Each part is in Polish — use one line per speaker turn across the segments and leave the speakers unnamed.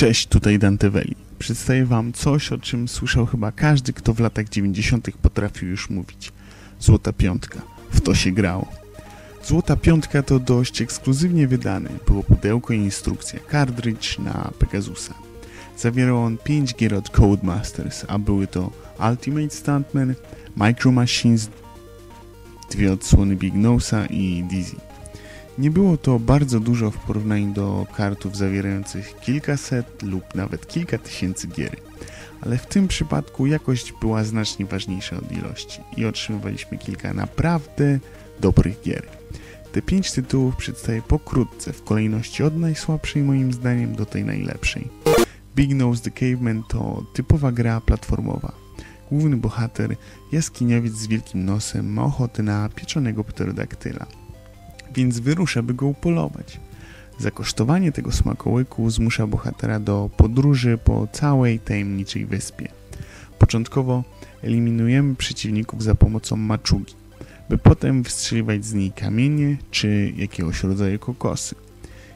Cześć, tutaj Dante Veli. Przedstawię Wam coś, o czym słyszał chyba każdy, kto w latach 90. potrafił już mówić. Złota Piątka. W to się grało. Złota Piątka to dość ekskluzywnie wydany. Było pudełko i instrukcja cartridge na Pegasusa. Zawierał on 5 gier od Codemasters, a były to Ultimate Stuntman, Micro Machines, dwie odsłony Big Nose'a i Dizzy. Nie było to bardzo dużo w porównaniu do kartów zawierających kilkaset lub nawet kilka tysięcy gier, ale w tym przypadku jakość była znacznie ważniejsza od ilości i otrzymywaliśmy kilka naprawdę dobrych gier. Te pięć tytułów przedstawię pokrótce w kolejności od najsłabszej moim zdaniem do tej najlepszej. Big Nose the Caveman to typowa gra platformowa. Główny bohater, jaskiniowiec z wielkim nosem, ma ochotę na pieczonego pterodaktyla więc wyrusza, by go upolować. Zakosztowanie tego smakołyku zmusza bohatera do podróży po całej tajemniczej wyspie. Początkowo eliminujemy przeciwników za pomocą maczugi, by potem wstrzeliwać z niej kamienie czy jakiegoś rodzaju kokosy.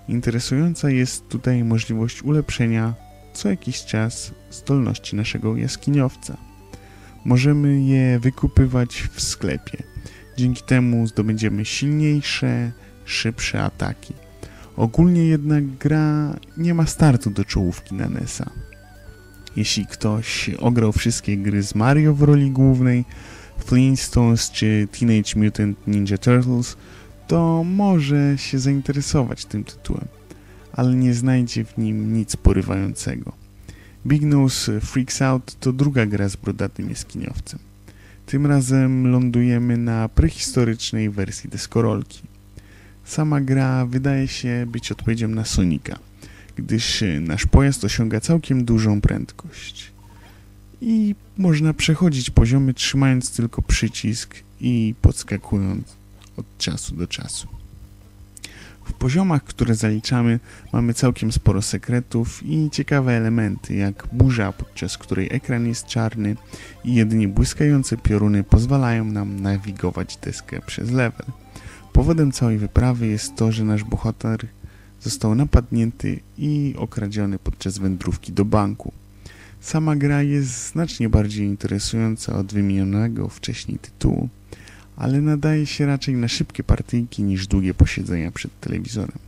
Interesująca jest tutaj możliwość ulepszenia co jakiś czas zdolności naszego jaskiniowca. Możemy je wykupywać w sklepie – Dzięki temu zdobędziemy silniejsze, szybsze ataki. Ogólnie jednak gra nie ma startu do czołówki na NESa. Jeśli ktoś ograł wszystkie gry z Mario w roli głównej, Flintstones czy Teenage Mutant Ninja Turtles, to może się zainteresować tym tytułem, ale nie znajdzie w nim nic porywającego. Big Nose Freaks Out to druga gra z brodatym jaskiniowcem. Tym razem lądujemy na prehistorycznej wersji deskorolki. Sama gra wydaje się być odpowiedzią na Sonika, gdyż nasz pojazd osiąga całkiem dużą prędkość. I można przechodzić poziomy trzymając tylko przycisk i podskakując od czasu do czasu. W poziomach, które zaliczamy, mamy całkiem sporo sekretów i ciekawe elementy, jak burza, podczas której ekran jest czarny i jedynie błyskające pioruny pozwalają nam nawigować deskę przez level. Powodem całej wyprawy jest to, że nasz bohater został napadnięty i okradziony podczas wędrówki do banku. Sama gra jest znacznie bardziej interesująca od wymienionego wcześniej tytułu ale nadaje się raczej na szybkie partyjki niż długie posiedzenia przed telewizorem.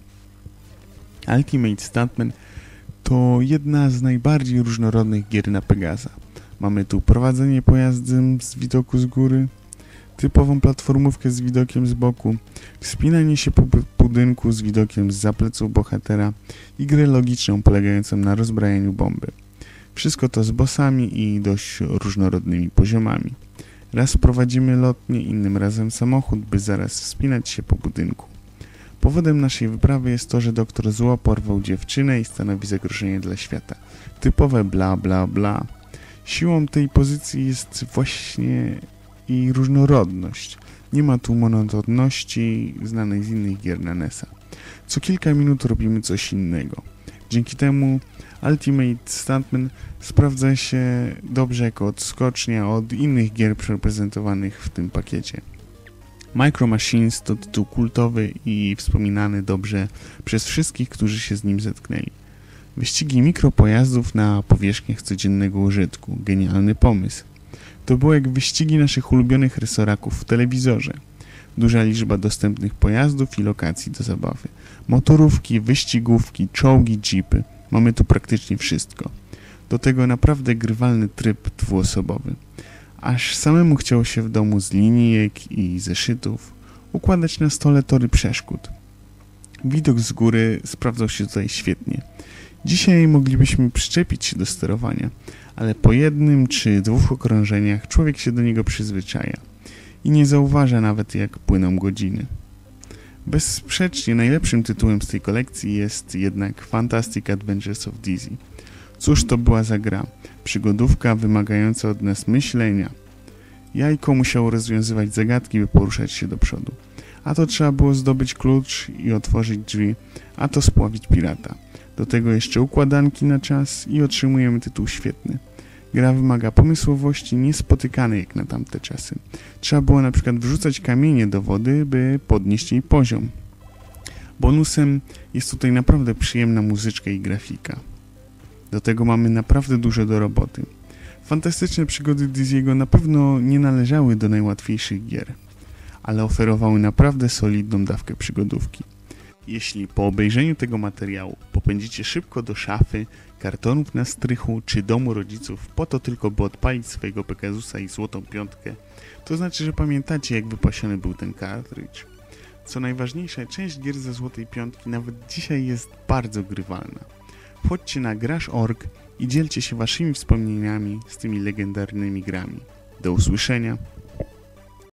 Ultimate Stuntman to jedna z najbardziej różnorodnych gier na Pegasa. Mamy tu prowadzenie pojazdem z widoku z góry, typową platformówkę z widokiem z boku, wspinanie się po budynku z widokiem z zapleców bohatera i grę logiczną polegającą na rozbrajaniu bomby. Wszystko to z bossami i dość różnorodnymi poziomami. Raz prowadzimy lotnie, innym razem samochód, by zaraz wspinać się po budynku. Powodem naszej wyprawy jest to, że doktor zło porwał dziewczynę i stanowi zagrożenie dla świata. Typowe bla bla bla. Siłą tej pozycji jest właśnie i różnorodność. Nie ma tu monotonności znanej z innych gier na NESa. Co kilka minut robimy coś innego. Dzięki temu Ultimate Stuntman sprawdza się dobrze jako odskocznia od innych gier reprezentowanych w tym pakiecie. Micro Machines to tytuł kultowy i wspominany dobrze przez wszystkich, którzy się z nim zetknęli. Wyścigi mikropojazdów na powierzchniach codziennego użytku. Genialny pomysł. To było jak wyścigi naszych ulubionych rysoraków w telewizorze. Duża liczba dostępnych pojazdów i lokacji do zabawy. Motorówki, wyścigówki, czołgi, jeepy – Mamy tu praktycznie wszystko. Do tego naprawdę grywalny tryb dwuosobowy. Aż samemu chciało się w domu z linijek i zeszytów układać na stole tory przeszkód. Widok z góry sprawdzał się tutaj świetnie. Dzisiaj moglibyśmy przyczepić się do sterowania, ale po jednym czy dwóch okrążeniach człowiek się do niego przyzwyczaja i nie zauważa nawet jak płyną godziny. Bezsprzecznie najlepszym tytułem z tej kolekcji jest jednak Fantastic Adventures of Dizzy. Cóż to była za gra? Przygodówka wymagająca od nas myślenia. Jajko musiało rozwiązywać zagadki, by poruszać się do przodu. A to trzeba było zdobyć klucz i otworzyć drzwi, a to spławić pirata. Do tego jeszcze układanki na czas i otrzymujemy tytuł świetny. Gra wymaga pomysłowości niespotykanej jak na tamte czasy. Trzeba było na przykład wrzucać kamienie do wody, by podnieść jej poziom. Bonusem jest tutaj naprawdę przyjemna muzyczka i grafika. Do tego mamy naprawdę dużo do roboty. Fantastyczne przygody Dizzy'ego na pewno nie należały do najłatwiejszych gier, ale oferowały naprawdę solidną dawkę przygodówki. Jeśli po obejrzeniu tego materiału popędzicie szybko do szafy, kartonów na strychu czy domu rodziców po to tylko, by odpalić swojego Pegasusa i złotą piątkę, to znaczy, że pamiętacie jak wypasiony był ten kartridż. Co najważniejsze, część gier ze złotej piątki nawet dzisiaj jest bardzo grywalna. Wchodźcie na grasz.org i dzielcie się waszymi wspomnieniami z tymi legendarnymi grami. Do usłyszenia.